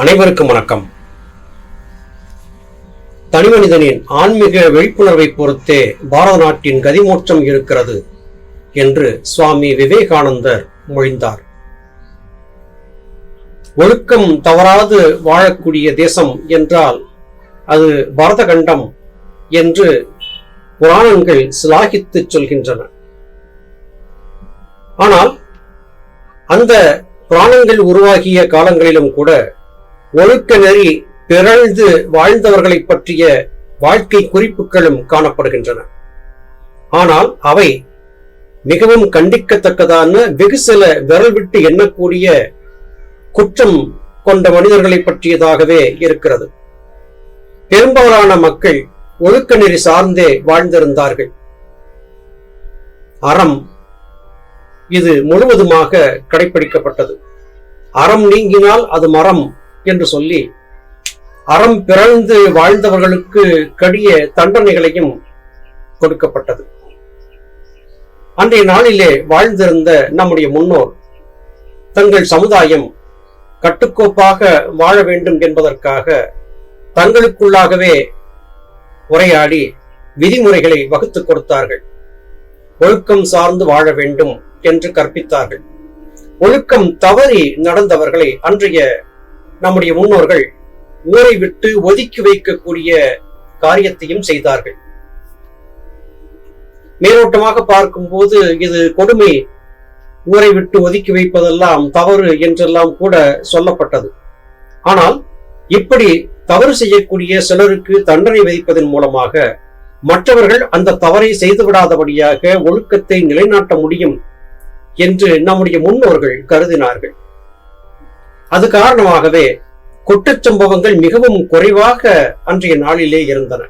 அனைவருக்கும் வணக்கம். தனிமனிதனின் ஆன்மீக விழிப்புணர்வை பொறுத்தே பாரத நாட்டின் கதிமோட்சம் இருக்கிறது என்று சுவாமி விவேகானந்தர் மொழிந்தார். ஒழுக்கம் தவறாது வாழக்கூடிய தேசம் என்றால் அது பரதகண்டம் என்று புராணங்கள் சிலாகித்து சொல்கின்றன. ஆனால் அந்த புராணங்கள் உருவாகிய காலங்களிலும் கூட ஒழுக்க நெறி பிறழ்ந்து வாழ்ந்தவர்களை பற்றிய வாழ்க்கை குறிப்புகளும் காணப்படுகின்றன. ஆனால் அவை மிகவும் கண்டிக்கத்தக்கதான வெகு சில விரல் விட்டு எண்ணக்கூடிய குற்றம் கொண்ட மனிதர்களை பற்றியதாகவே இருக்கிறது. பெரும்பாலான மக்கள் ஒழுக்க நெறி சார்ந்தே வாழ்ந்திருந்தார்கள். அறம் இது முழுவதுமாக கடைபிடிக்கப்பட்டது அறம் நீங்கினால் அது மரம் என்று சொல்லி அறம் பிறழ்ந்து வாழ்ந்தவர்களுக்கு கடிய தண்டனைகளையும் கொடுக்கப்பட்டது. அன்றைய நாளிலே வாழ்ந்திருந்த நம்முடைய முன்னோர் தங்கள் சமுதாயம் கட்டுக்கோப்பாக வாழ வேண்டும் என்பதற்காக தங்களுக்குள்ளாகவே உரையாடி விதிமுறைகளை வகுத்துக் கொடுத்தார்கள். ஒழுக்கம் சார்ந்து வாழ வேண்டும் என்று கற்பித்தார்கள். ஒழுக்கம் தவறி நடந்தவர்களை அன்றைய நம்முடைய முன்னோர்கள் ஊரை விட்டு ஒதுக்கி வைக்கக்கூடிய காரியத்தையும் செய்தார்கள். மேலோட்டமாக பார்க்கும்போது இது கொடுமை. ஊரை விட்டு ஒதுக்கி வைப்பதெல்லாம் தவறு என்றெல்லாம் கூட சொல்லப்பட்டது. ஆனால் இப்படி தவறு செய்யக்கூடிய சிலருக்கு தண்டனை விதிப்பதன் மூலமாக மற்றவர்கள் அந்த தவறை செய்துவிடாதபடியாக ஒழுக்கத்தை நிலைநாட்ட முடியும் என்று நம்முடைய முன்னோர்கள் கருதினார்கள். அது காரணமாகவே குற்றச் சம்பவங்கள் மிகவும் குறைவாக அன்றைய நாளிலே இருந்தன.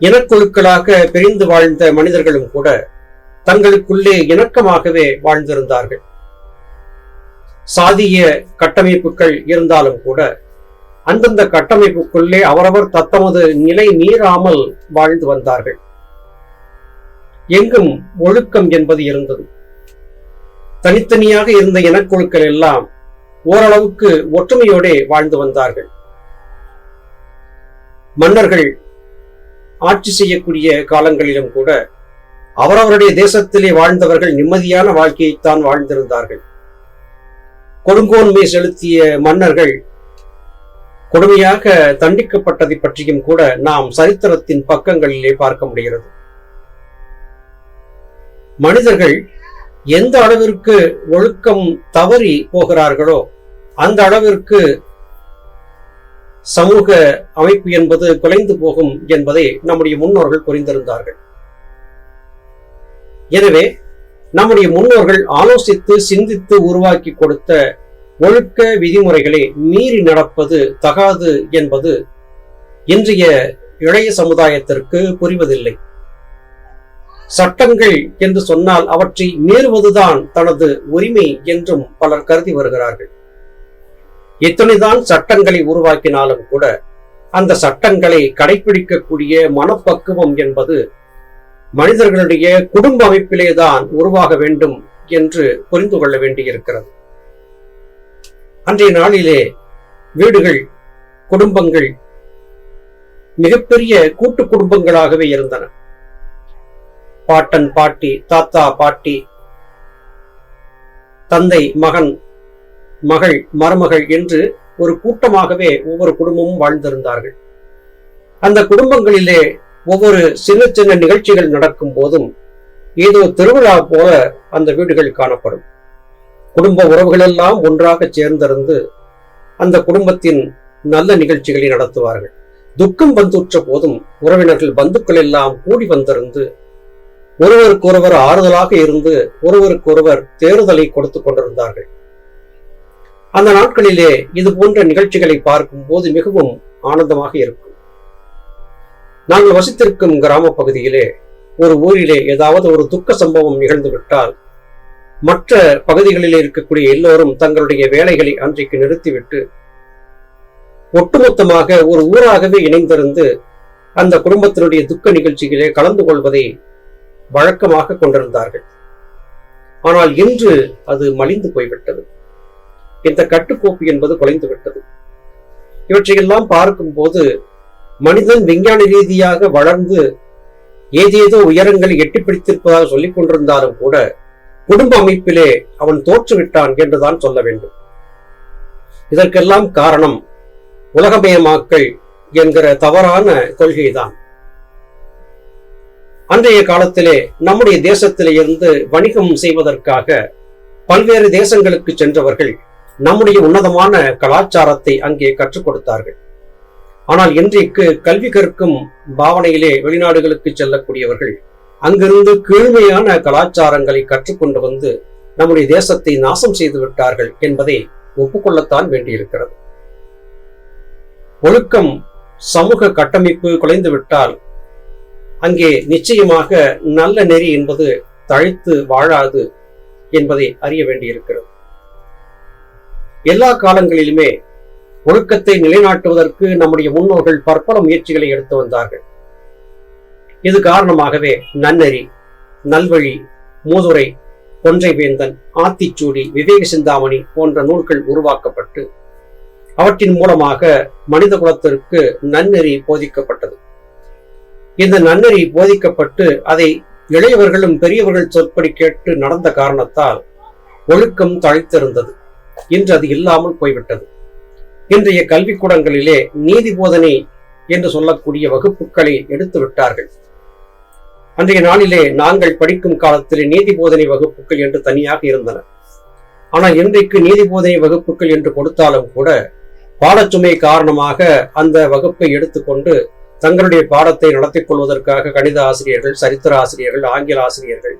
இனக்குழுக்களாக பிரிந்து வாழ்ந்த மனிதர்களும் கூட தங்களுக்குள்ளே இணக்கமாகவே வாழ்ந்திருந்தார்கள். சாதிய கட்டமைப்புகள் இருந்தாலும் கூட அந்தந்த கட்டமைப்புக்குள்ளே அவரவர் தத்தமது நிலை மீறாமல் வாழ்ந்து வந்தார்கள். எங்கும் ஒழுக்கம் என்பது இருந்தது. தனித்தனியாக இருந்த இனக்குழுக்கள் எல்லாம் ஓரளவுக்கு ஒற்றுமையோடே வாழ்ந்து வந்தார்கள். மன்னர்கள் ஆட்சி செய்யக்கூடிய காலங்களிலும் கூட அவரவருடைய தேசத்திலே வாழ்ந்தவர்கள் நிம்மதியான வாழ்க்கையைத்தான் வாழ்ந்திருந்தார்கள். கொடுங்கோன்மை செலுத்திய மன்னர்கள் கொடுமையாக தண்டிக்கப்பட்டதை பற்றியும் கூட நாம் சரித்திரத்தின் பக்கங்களிலே பார்க்க முடிகிறது. மனிதர்கள் எந்த அளவிற்கு ஒழுக்கம் தவறி போகிறார்களோ அந்த அளவிற்கு சமூக அமைப்பு என்பது குலைந்து போகும் என்பதை நம்முடைய முன்னோர்கள் புரிந்திருந்தார்கள். எனவே நம்முடைய முன்னோர்கள் ஆலோசித்து சிந்தித்து உருவாக்கி கொடுத்த ஒழுக்க விதிமுறைகளை மீறி நடப்பது தகாது என்பது இன்றைய இளைய சமுதாயத்திற்கு புரிவதில்லை. சட்டங்கள் என்று சொன்னால் அவற்றை மீறுவதுதான் தனது உரிமை என்றும் பலர் கருதி வருகிறார்கள். எத்தனைதான் சட்டங்களை உருவாக்கினாலும் கூட அந்த சட்டங்களை கடைபிடிக்கக்கூடிய மனப்பக்குவம் என்பது மனிதர்களுடைய குடும்ப அமைப்பிலேதான் உருவாக வேண்டும் என்று புரிந்து கொள்ள வேண்டியிருக்கிறது. அன்றைய நாளிலே வீடுகள் குடும்பங்கள் மிகப்பெரிய கூட்டு குடும்பங்களாகவே இருந்தன. பாட்டன் பாட்டி தாத்தா பாட்டி தந்தை மகன் மகள் மருமகள் என்று ஒரு கூட்டமாகவே ஒவ்வொரு குடும்பமும் வாழ்ந்திருந்தார்கள். அந்த குடும்பங்களிலே ஒவ்வொரு சின்ன சின்ன நிகழ்ச்சிகள் நடக்கும் போதும் ஏதோ திருவிழா போல அந்த வீடுகள் காணப்படும். குடும்ப உறவுகள் எல்லாம் ஒன்றாக சேர்ந்திருந்து அந்த குடும்பத்தின் நல்ல நிகழ்ச்சிகளை நடத்துவார்கள். துக்கம் வந்துற்ற போதும் உறவினர்கள் பந்துக்கள் எல்லாம் கூடி வந்திருந்து ஒருவருக்கொருவர் ஆறுதலாக இருந்து ஒருவருக்கொருவர் தேறுதலை கொடுத்து கொண்டிருந்தார்கள். அந்த நாட்களிலே இது போன்ற நிகழ்ச்சிகளை பார்க்கும் போது மிகவும் ஆனந்தமாக இருக்கும். நாங்கள் வசித்திருக்கும் கிராம பகுதியிலே ஒரு ஊரிலே ஏதாவது ஒரு துக்க சம்பவம் நிகழ்ந்து விட்டால் மற்ற பகுதிகளிலே இருக்கக்கூடிய எல்லோரும் தங்களுடைய வேலைகளை அன்றைக்கு நிறுத்திவிட்டு ஒட்டுமொத்தமாக ஒரு ஊராகவே இணைந்திருந்து அந்த குடும்பத்தினுடைய துக்க நிகழ்ச்சிகளே கலந்து கொள்வதை வழக்கமாக கொண்டிருந்தார்கள். ஆனால் இன்று அது மலிந்து போய்விட்டது. இந்த கட்டுக்கோப்பு என்பது குலைந்து விட்டது. இவற்றையெல்லாம் பார்க்கும்போது மனிதன் விஞ்ஞான ரீதியாக வளர்ந்து ஏதேதோ உயரங்களை எட்டி பிடித்திருப்பதாக சொல்லிக் கொண்டிருந்தாலும் கூட குடும்ப அமைப்பிலே அவன் தோற்றுவிட்டான் என்றுதான் சொல்ல வேண்டும். இதற்கெல்லாம் காரணம் உலகமயமாக்கல் என்கிற தவறான கொள்கைதான். அன்றைய காலத்திலே நம்முடைய தேசத்திலே இருந்து வணிகம் செய்வதற்காக பல்வேறு தேசங்களுக்கு சென்றவர்கள் நம்முடைய உன்னதமான கலாச்சாரத்தை அங்கே கற்றுக் கொடுத்தார்கள். ஆனால் இன்றைக்கு கல்வி கற்கும் பாவனையிலே வெளிநாடுகளுக்கு செல்லக்கூடியவர்கள் அங்கிருந்து கீழ்மையான கலாச்சாரங்களை கற்றுக்கொண்டு வந்து நம்முடைய தேசத்தை நாசம் செய்து விட்டார்கள் என்பதை ஒப்புக்கொள்ளத்தான் வேண்டியிருக்கிறது. ஒழுக்கம் சமூக கட்டமைப்பு குலைந்து விட்டால் அங்கே நிச்சயமாக நல்ல நெறி என்பது தழைத்து வாழாது என்பதை அறிய வேண்டியிருக்கிறது. எல்லா காலங்களிலுமே ஒழுக்கத்தை நிலைநாட்டுவதற்கு நம்முடைய முன்னோர்கள் பற்பல முயற்சிகளை எடுத்து வந்தார்கள். இது காரணமாகவே நன்னெறி நல்வழி மூதுரை கொன்றைவேந்தன் ஆத்திச்சூடி விவேக சிந்தாமணி போன்ற நூல்கள் உருவாக்கப்பட்டு அவற்றின் மூலமாக மனித குலத்திற்கு நன்னெறி போதிக்கப்பட்டது. இந்த நன்னெறி போதிக்கப்பட்டு அதை இளையவர்களும் பெரியவர்கள் சொற்படி கேட்டு நடந்த காரணத்தால் ஒழுக்கம் தழைத்திருந்தது. இன்று அது இல்லாமல் போய்விட்டது. இன்றைய கல்விக்கூடங்களிலே நீதி போதனை என்று சொல்லக்கூடிய வகுப்புகளை எடுத்து விட்டார்கள். அன்றைய நாளிலே நாங்கள் படிக்கும் காலத்திலே நீதி போதனை வகுப்புகள் என்று தனியாக இருந்தன. ஆனால் இன்றைக்கு நீதி போதனை வகுப்புகள் என்று கொடுத்தாலும் கூட பாடச்சுமை காரணமாக அந்த வகுப்பை எடுத்துக்கொண்டு தங்களுடைய பாடத்தை நடத்திக் கொள்வதற்காக கணித ஆசிரியர்கள் சரித்திர ஆசிரியர்கள் ஆங்கில ஆசிரியர்கள்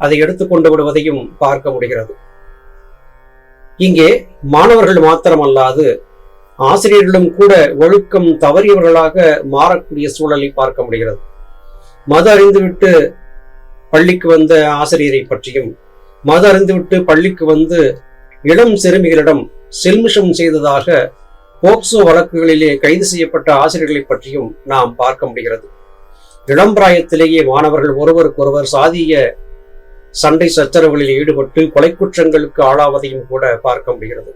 அதை எடுத்துக்கொண்டு விடுவதையும் பார்க்க முடிகிறது. இங்கே மாணவர்கள் மாத்திரமல்லாது ஆசிரியர்களும் கூட ஒழுக்கம் தவறியவர்களாக மாறக்கூடிய சூழலை பார்க்க முடிகிறது. மது அறிந்துவிட்டு பள்ளிக்கு வந்த ஆசிரியரை பற்றியும் மது அறிந்துவிட்டு பள்ளிக்கு வந்து இளம் சிறுமிகளிடம் செல்மிஷம் செய்ததாக போக்சோ வழக்குகளிலே கைது செய்யப்பட்ட ஆசிரியர்களை பற்றியும் நாம் பார்க்க முடிகிறது. இளம்பிராயத்திலேயே மாணவர்கள் ஒருவருக்கொருவர் சாதிய சண்டை சச்சரவுகளில் ஈடுபட்டு கொலை குற்றங்களுக்கு ஆளாவதையும் கூட பார்க்க முடிகிறது.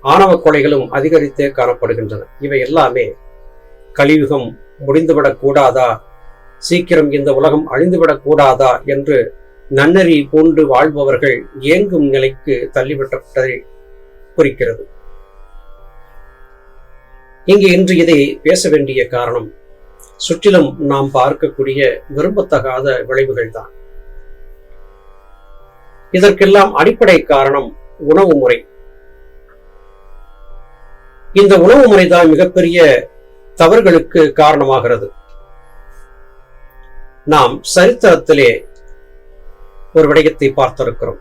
ஆணவ கொலைகளும் அதிகரித்தே காணப்படுகின்றன. இவை எல்லாமே கலியுகம் முடிந்துவிடக் கூடாதா? சீக்கிரம் இந்த உலகம் அழிந்துவிடக் கூடாதா? என்று நன்னறி பூண்டு வாழ்பவர்கள் இயங்கும் நிலைக்கு தள்ளிவிட்டதை குறிக்கிறது. இங்கு இன்று இதை பேச வேண்டிய காரணம் சுற்றிலும் நாம் பார்க்கக்கூடிய விரும்பத்தகாத விளைவுகள் தான். இதற்கெல்லாம் அடிப்படை காரணம் உணவு முறை. இந்த உணவு முறைதான் மிகப்பெரிய தவறுகளுக்கு காரணமாகிறது. நாம் சரித்திரத்திலே ஒரு விடயத்தை பார்த்திருக்கிறோம்.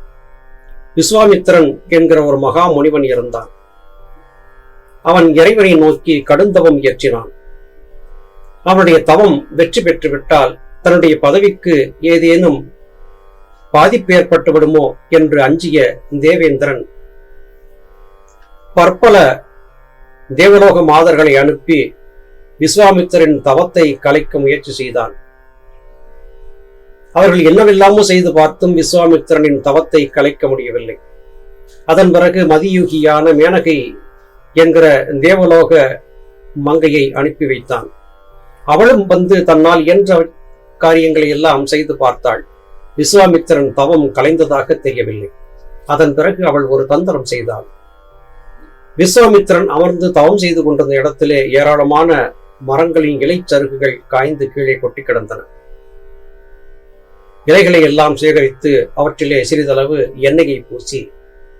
விஸ்வாமித்திரன் என்கிற ஒரு மகா முனிவன் இருந்தான். அவன் இறைவனை நோக்கி கடுந்தவம் இயற்றினான். அவனுடைய தவம் வெற்றி பெற்றுவிட்டால் தன்னுடைய பதவிக்கு ஏதேனும் பாதிப்பு ஏற்பட்டுவிடுமோ என்று அஞ்சிய தேவேந்திரன் பற்பல தேவலோக மாதர்களை அனுப்பி விஸ்வாமித்தரின் தவத்தை கலைக்க முயற்சி செய்தான். அவர்கள் என்னவெல்லாமோ செய்து பார்த்தும் விஸ்வாமித்திரனின் தவத்தை கலைக்க முடியவில்லை. அதன் பிறகு மதியுகியான மேனகை என்கிற தேவலோக மங்கையை அனுப்பி வைத்தான். அவளும் வந்து தன்னால் இயன்ற காரியங்களை எல்லாம் செய்து பார்த்தாள். விஸ்வாமித்திரன் தவம் கலைந்ததாக தெரியவில்லை. அதன் பிறகு அவள் ஒரு தந்திரம் செய்தாள். விஸ்வாமித்திரன் அமர்ந்து தவம் செய்து கொண்டிருந்த இடத்திலே ஏராளமான மரங்களின் இலைச்சருகுகள் காய்ந்து கீழே கொட்டி கிடந்தன. இலைகளை எல்லாம் சேகரித்து அவற்றிலே சிறிதளவு எண்ணெயை பூசி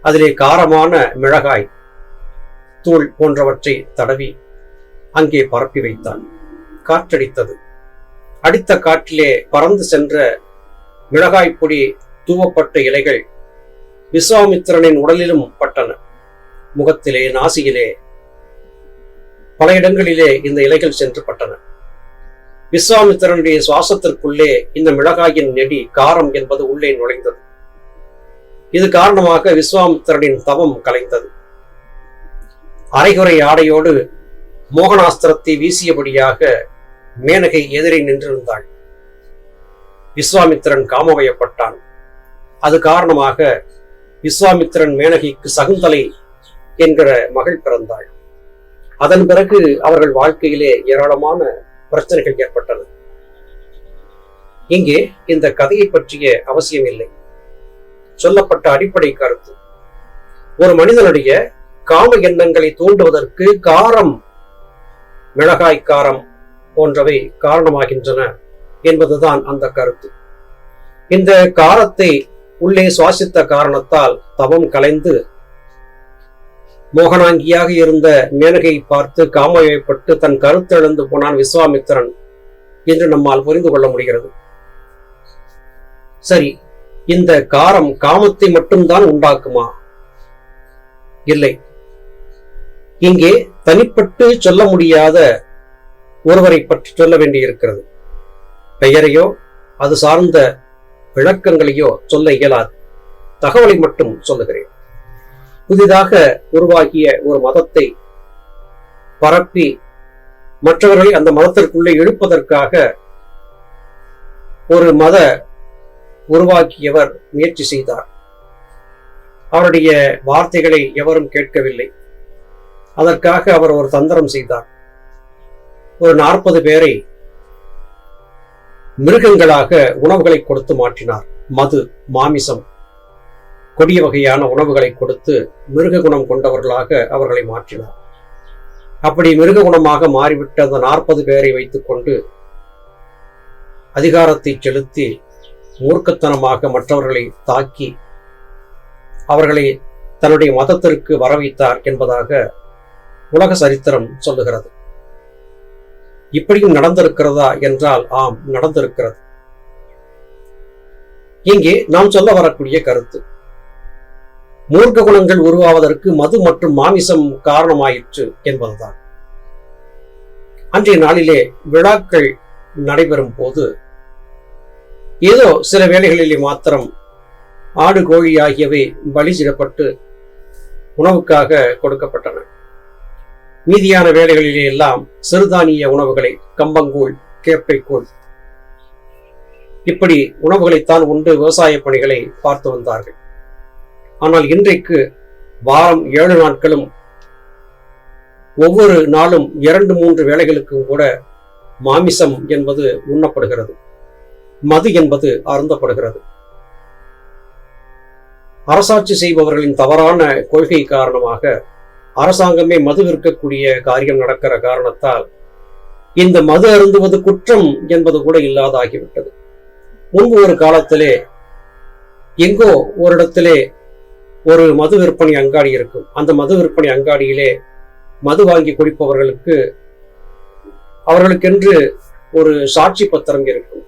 அதிலே காரமான மிளகாய் தூள் போன்றவற்றை தடவி அங்கே பரப்பி வைத்தான். காற்றடித்தது. அடித்த காற்றிலே பறந்து சென்ற மிளகாய் பொடி தூவப்பட்ட இலைகள் விஸ்வாமித்திரனின் உடலிலும் பட்டன. முகத்திலே நாசியிலே பல இடங்களிலே இந்த இலைகள் சென்று பட்டன. விஸ்வாமித்திரனுடைய சுவாசத்திற்குள்ளே இந்த மிளகாயின் நெடி காரம் என்பது உள்ளே நுழைந்தது. இது காரணமாக விஸ்வாமித்திரனின் தவம் கலைந்தது. அரைகுறை ஆடையோடு மோகனாஸ்திரத்தை வீசியபடியாக மேனகை எதிரே நின்றிருந்தாள். விஸ்வாமித்திரன் காமவயப்பட்டான் அது காரணமாக விஸ்வாமித்திரன் மேனகைக்கு சகுந்தலை என்கிற மகள் பிறந்தாள். அதன் பிறகு அவர்கள் வாழ்க்கையிலே ஏராளமான பிரச்சனைகள் ஏற்பட்டன. இங்கே இந்த கதையை பற்றிய அவசியம் இல்லை சொல்லப்பட்ட அடிப்படை கருத்து. ஒரு மனிதனுடைய காம எண்ணங்களை தூண்டுவதற்கு காரம் மிளகாய் காரம் போன்றவை காரணமாகின்றன என்பதுதான் அந்த கருத்து. இந்த காரத்தை உள்ளே சுவாசித்த காரணத்தால் தவம் கலைந்து மோகனாங்கியாக இருந்த மேனகை பார்த்து காமயப்பட்டு தன் கருத்து எழுந்து போனான் விஸ்வாமித்திரன் என்று நம்மால் புரிந்து கொள்ள முடிகிறது. சரி இந்த காரம் காமத்தை மட்டும்தான் உண்டாக்குமா? இல்லை இங்கே தனிப்பட்டு சொல்ல முடியாத ஒருவரை பற்றி சொல்ல வேண்டியிருக்கிறது. பெயரையோ அது சார்ந்த விளக்கங்களையோ சொல்ல இயலாது. தகவலை மட்டும் சொல்லுகிறேன். புதிதாக உருவாகிய ஒரு மதத்தை பரப்பி மற்றவர்களை அந்த மதத்திற்குள்ளே இழுப்பதற்காக ஒரு மத உருவாக்கியவர் முயற்சி செய்தார். அவருடைய வார்த்தைகளை எவரும் கேட்கவில்லை. அதற்காக அவர் ஒரு தந்திரம் செய்தார். ஒரு நாற்பது பேரை மிருகங்களாக உணவுகளை கொடுத்து மாற்றினார். மது மாமிசம் கொடிய வகையான உணவுகளை கொடுத்து மிருக குணம் கொண்டவர்களாக அவர்களை மாற்றினார். அப்படி மிருக குணமாக மாறிவிட்ட அந்த நாற்பது பேரை வைத்துக்கொண்டு அதிகாரத்தை செலுத்தி மூர்க்கத்தனமாக மற்றவர்களை தாக்கி அவர்களை தன்னுடைய மதத்திற்கு வரவைத்தார் என்பதாக உலக சரித்திரம் சொல்லுகிறது. இப்படியும் நடந்திருக்கிறதா என்றால் ஆம் நடந்திருக்கிறது. இங்கே நாம் சொல்ல வரக்கூடிய கருத்து. மூர்க்க குணங்கள் உருவாவதற்கு மது மற்றும் மாமிசம் காரணமாயிற்று என்பதுதான். அன்றைய நாளிலே விழாக்கள் நடைபெறும் போது ஏதோ சில வேளைகளிலே மாத்திரம் ஆடு கோழி ஆகியவை பலி சிடப்பட்டு உணவுக்காக கொடுக்கப்பட்டன. மீதியான வேலைகளிலே எல்லாம் சிறுதானிய உணவுகளை கம்பங்கூழ் கேப்பைக்கூழ். இப்படி உணவுகளைத்தான் உண்டு விவசாய பணிகளை பார்த்து வந்தார்கள். ஆனால் இன்றைக்கு வாரம் ஏழு நாட்களும் ஒவ்வொரு நாளும் இரண்டு மூன்று வேளைகளுக்கும் கூட மாமிசம் என்பது உண்ணப்படுகிறது. மது என்பது அருந்தப்படுகிறது. அரசாட்சி செய்பவர்களின் தவறான கொள்கை காரணமாக அரசாங்கமே மது விற்கக்கூடிய காரியம் நடக்கிற காரணத்தால் இந்த மது அருந்துவது குற்றம் என்பது கூட இல்லாதாகிவிட்டது. முன்பு ஒரு காலத்திலே எங்கோ ஒரு இடத்திலே ஒரு மது விற்பனை அங்காடி இருக்கும். அந்த மது விற்பனை அங்காடியிலே மது வாங்கி குடிப்பவர்களுக்கு அவர்களுக்கென்று ஒரு சாட்சி பத்திரம் இருக்கும்.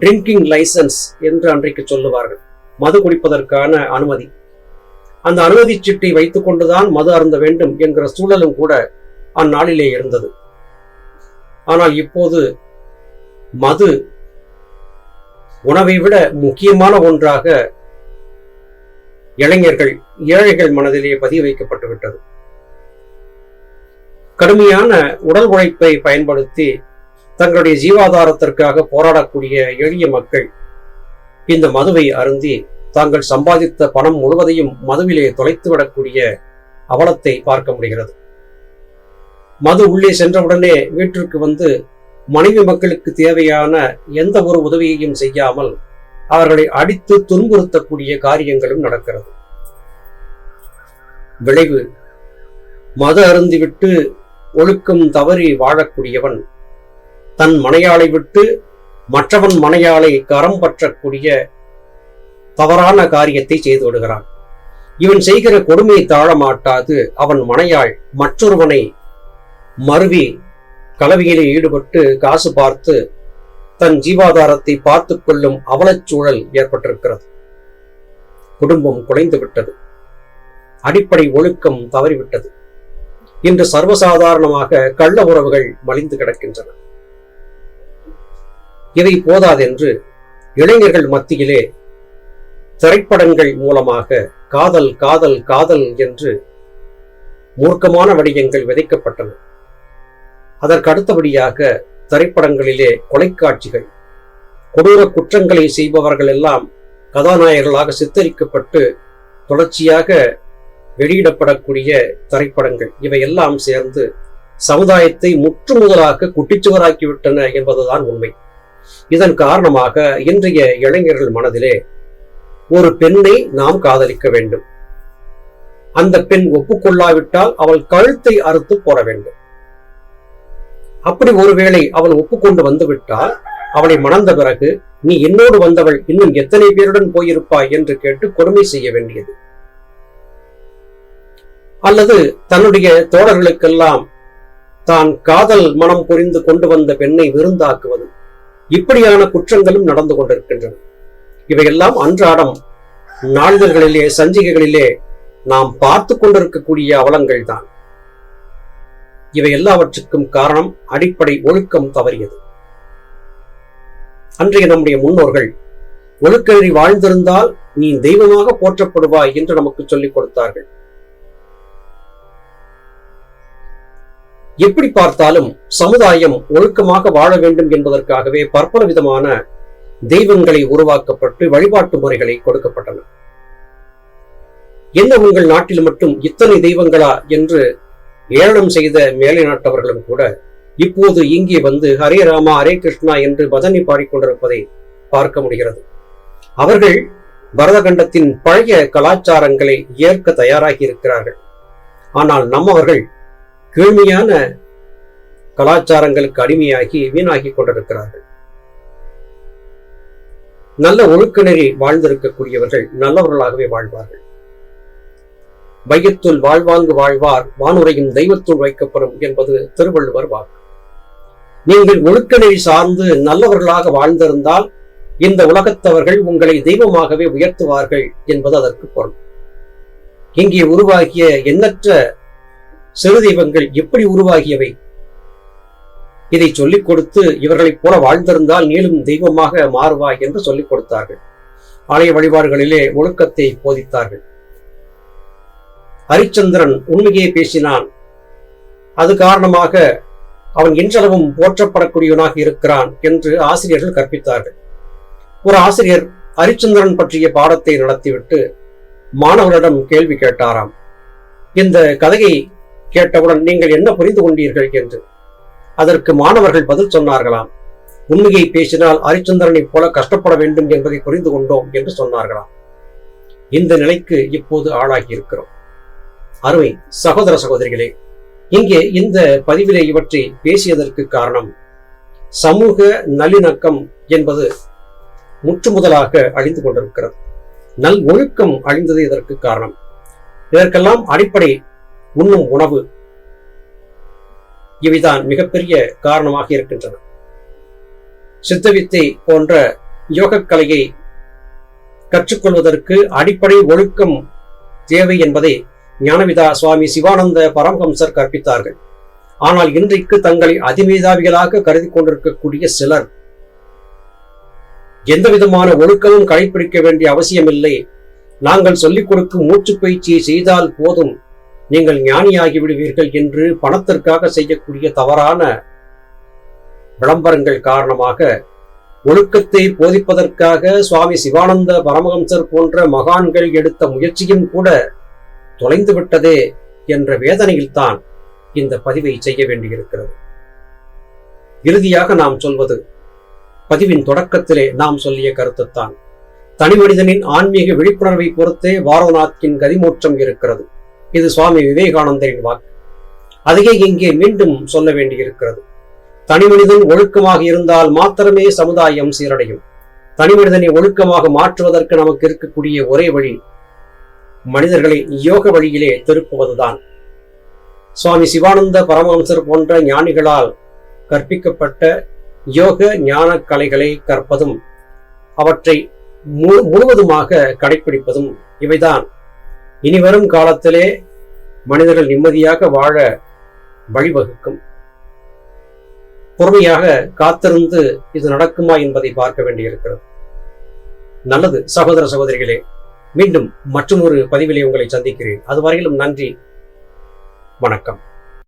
ட்ரிங்கிங் லைசன்ஸ் என்று அன்றைக்கு சொல்லுவார்கள். மது குடிப்பதற்கான அனுமதி. அந்த அனுமதி சீட்டை வைத்துக் கொண்டுதான் மது அருந்த வேண்டும் என்கிற சூழலும் கூட அந்நாளிலே இருந்தது. ஆனால் இப்போது மது உணவை விட முக்கியமான ஒன்றாக இளைஞர்கள் ஏழைகள் மனதிலே பதிய வைக்கப்பட்டு விட்டது. கடுமையான உடல் உழைப்பை பயன்படுத்தி தங்களுடைய ஜீவாதாரத்திற்காக போராடக்கூடிய எளிய மக்கள் இந்த மதுவை அருந்தி தாங்கள் சம்பாதித்த பணம் முழுவதையும் மதுவிலே தொலைத்து விடக்கூடிய அவலத்தை பார்க்க முடிகிறது. மது உள்ளே சென்றவுடனே வீட்டிற்கு வந்து மனைவி மக்களுக்கு தேவையான எந்த ஒரு உதவியையும் செய்யாமல் அவர்களை அடித்து துன்புறுத்தக்கூடிய காரியங்களும் நடக்கிறது. விளைவு. மது அருந்திவிட்டு ஒழுக்கம் தவறி வாழக்கூடியவன் தன் மனையாளை விட்டு மற்றவன் மனையாளை கரம் பற்றக்கூடிய தவறான காரியத்தை செய்து விடுகிறான் இவன் செய்கிற கொடுமை தாழ மாட்டாது அவன் மனையாள் மற்றொருவனை மருவி கலவியிலே ஈடுபட்டு காசு பார்த்து தன் ஜீவாதாரத்தை பார்த்து கொள்ளும் அவலச்சூழல் ஏற்பட்டிருக்கிறது. குடும்பம் குலைந்து விட்டது. அடிப்படை ஒழுக்கம் தவறிவிட்டது. இன்று சர்வசாதாரணமாக கள்ள உறவுகள் மலிந்து கிடக்கின்றன. இவை போதாதென்று இளைஞர்கள் மத்தியிலே திரைப்படங்கள் மூலமாக காதல் காதல் காதல் என்று மூர்க்கமான வடிவங்கள் விதைக்கப்பட்டன. அதற்கு அடுத்தபடியாக திரைப்படங்களிலே கொலைக்காட்சிகள் கொடூர குற்றங்களை செய்பவர்கள் எல்லாம் கதாநாயகர்களாக சித்தரிக்கப்பட்டு தொடர்ச்சியாக வெளியிடப்படக்கூடிய திரைப்படங்கள். இவையெல்லாம் சேர்ந்து சமுதாயத்தை முற்று முதலாக குட்டிச்சுவராக்கிவிட்டன என்பதுதான் உண்மை. இதன் காரணமாக இன்றைய இளைஞர்கள் மனதிலே ஒரு பெண்ணை நாம் காதலிக்க வேண்டும். அந்த பெண் ஒப்புக்கொள்ளாவிட்டால் அவள் கழுத்தை அறுத்து போட வேண்டும். அப்படி ஒருவேளை அவள் ஒப்புக்கொண்டு வந்துவிட்டால் அவளை மணந்த பிறகு நீ என்னோடு வந்தவள் இன்னும் எத்தனை பேருடன் போயிருப்பாய்? என்று கேட்டு கொடுமை செய்ய வேண்டியது. அல்லது தன்னுடைய தோழர்களுக்கெல்லாம் தான் காதல் மனம் புரிந்து கொண்டு வந்த பெண்ணை விருந்தாக்குவது. இப்படியான குற்றங்களும் நடந்து கொண்டிருக்கின்றன. இவையெல்லாம் அன்றாடம் நாளிதழ்களிலே சஞ்சிகைகளிலே நாம் பார்த்து கொண்டிருக்கக்கூடிய அவலங்கள் தான் இவை எல்லாவற்றுக்கும் காரணம் அடிப்படை ஒழுக்கம் தவறியது. அன்றைய நம்முடைய முன்னோர்கள் ஒழுக்கநெறி வாழ்ந்திருந்தால் நீ தெய்வமாக போற்றப்படுவாய் என்று நமக்கு சொல்லிக் கொடுத்தார்கள். எப்படி பார்த்தாலும் சமுதாயம் ஒழுக்கமாக வாழ வேண்டும் என்பதற்காகவே பற்பல விதமான தெய்வங்களை உருவாக்கப்பட்டு வழிபாட்டு முறைகளை கொடுக்கப்பட்டன. என்ன உங்கள் நாட்டில் மட்டும் இத்தனை தெய்வங்களா என்று ஏளனம் செய்த மேலை நாட்டவர்களும் கூட இப்போது இங்கே வந்து ஹரே ராமா ஹரே கிருஷ்ணா என்று பதனி பாடிக்கொண்டிருப்பதை பார்க்க முடிகிறது. அவர்கள் பரதகண்டத்தின் பழைய கலாச்சாரங்களை ஏற்க தயாராகி இருக்கிறார்கள் ஆனால் நம்மவர்கள் கீழ்மையான கலாச்சாரங்களுக்கு அடிமையாகி வீணாகி கொண்டிருக்கிறார்கள். நல்ல ஒழுக்க நெறி வாழ்ந்திருக்கக்கூடியவர்கள் நல்லவர்களாகவே வாழ்வார்கள். வையத்துள் வாழ்வாங்கு வாழ்வார் வானுரையும் தெய்வத்துள் வைக்கப்படும் என்பது திருவள்ளுவர் வாக்கு. நீங்கள் ஒழுக்க நெறி சார்ந்து நல்லவர்களாக வாழ்ந்திருந்தால் இந்த உலகத்தவர்கள் உங்களை தெய்வமாகவே உயர்த்துவார்கள் என்பது அதற்கு பொருள். இங்கே உருவாகிய எண்ணற்ற சிறு தெய்வங்கள் எப்படி உருவாகியவை? இதை சொல்லிக் கொடுத்து இவர்களைப் போல வாழ்ந்திருந்தால் நீளும் தெய்வமாக மாறுவாய் என்று சொல்லிக் கொடுத்தார்கள். ஆலய வழிபாடுகளிலே ஒழுக்கத்தை போதித்தார்கள். ஹரிச்சந்திரன் உண்மையே பேசினான். அது காரணமாக அவன் இன்றளவும் போற்றப்படக்கூடியவனாக இருக்கிறான் என்று ஆசிரியர்கள் கற்பித்தார்கள். ஒரு ஆசிரியர் ஹரிச்சந்திரன் பற்றிய பாடத்தை நடத்திவிட்டு மாணவர்களிடம் கேள்வி கேட்டாராம். இந்த கதையை கேட்டவுடன் நீங்கள் என்ன புரிந்து கொண்டீர்கள் என்று அதற்கு மாணவர்கள் பதில் சொன்னார்களாம். உண்மையை பேசினால் ஹரிச்சந்திரனைப் போல கஷ்டப்பட வேண்டும் என்பதை புரிந்து கொண்டோம் என்று சொன்னார்களாம். இந்த நிலைக்கு இப்போது ஆளாகி இருக்கிறோம் அருமை சகோதர சகோதரிகளே இங்கே இந்த பதிவிலே இவற்றை பேசியதற்கு காரணம் சமூக நல்லிணக்கம் என்பது முற்றுமுதலாக அழிந்து கொண்டிருக்கிறது. நல் ஒழுக்கம் அழிந்தது இதற்கு காரணம். இதற்கெல்லாம் அடிப்படை உண்ணும் உணவு இவைதான் மிகப்பெரிய காரணமாக இருக்கின்றன. சித்தவித்தை போன்ற யோகக்கலையை கற்றுக்கொள்வதற்கு அடிப்படை ஒழுக்கம் தேவை என்பதை ஞானவிதா சுவாமி சிவானந்த பரமஹம்சர் கற்பித்தார்கள். ஆனால் இன்றைக்கு தங்களை அதிமேதாவிகளாக கருதி கொண்டிருக்கக்கூடிய சிலர் எந்த விதமான ஒழுக்கமும் கடைபிடிக்க வேண்டிய அவசியமில்லை. நாங்கள் சொல்லிக் கொடுக்கும் மூச்சு பயிற்சியை செய்தால் போதும். நீங்கள் ஞானியாகி விடுவீர்கள் என்று பணத்திற்காக செய்யக்கூடிய தவறான விளம்பரங்கள் காரணமாக ஒழுக்கத்தை போதிப்பதற்காக சுவாமி சிவானந்த பரமஹம்சர் போன்ற மகான்கள் எடுத்த முயற்சியும் கூட தொலைந்து விட்டதே என்ற வேதனையில்தான் இந்த பதிவை செய்ய வேண்டியிருக்கிறது. இறுதியாக நாம் சொல்வது பதிவின் தொடக்கத்திலே நாம் சொல்லிய கருத்துத்தான். தனி மனிதனின் ஆன்மீக விழிப்புணர்வை பொறுத்தே பாரதநாத்தின் கதிமோற்றம் இருக்கிறது. இது சுவாமி விவேகானந்தரின் வாக்கு. அதையே இங்கே மீண்டும் சொல்ல வேண்டியிருக்கிறது. தனி மனிதன் ஒழுக்கமாக இருந்தால் மாத்திரமே சமுதாயம் சீரடையும். தனி மனிதனை ஒழுக்கமாக மாற்றுவதற்கு நமக்கு இருக்கக்கூடிய ஒரே வழி மனிதர்களை யோக வழியிலே திருப்புவதுதான். சுவாமி சிவானந்த பரமஹம்சர் போன்ற ஞானிகளால் கற்பிக்கப்பட்ட யோக ஞான கலைகளை கற்பதும் அவற்றை முழுவதுமாக கடைபிடிப்பதும் இவைதான். இனி வரும் காலத்திலே மனிதர்கள் நிம்மதியாக வாழ வழிவகுக்கும். பொறுமையாக காத்திருந்து இது நடக்குமா என்பதை பார்க்க வேண்டியிருக்கிறது. நல்லது சகோதர சகோதரிகளே மீண்டும் மற்றொரு பதிவிலே உங்களை சந்திக்கிறேன். அதுவரையிலும் நன்றி வணக்கம்.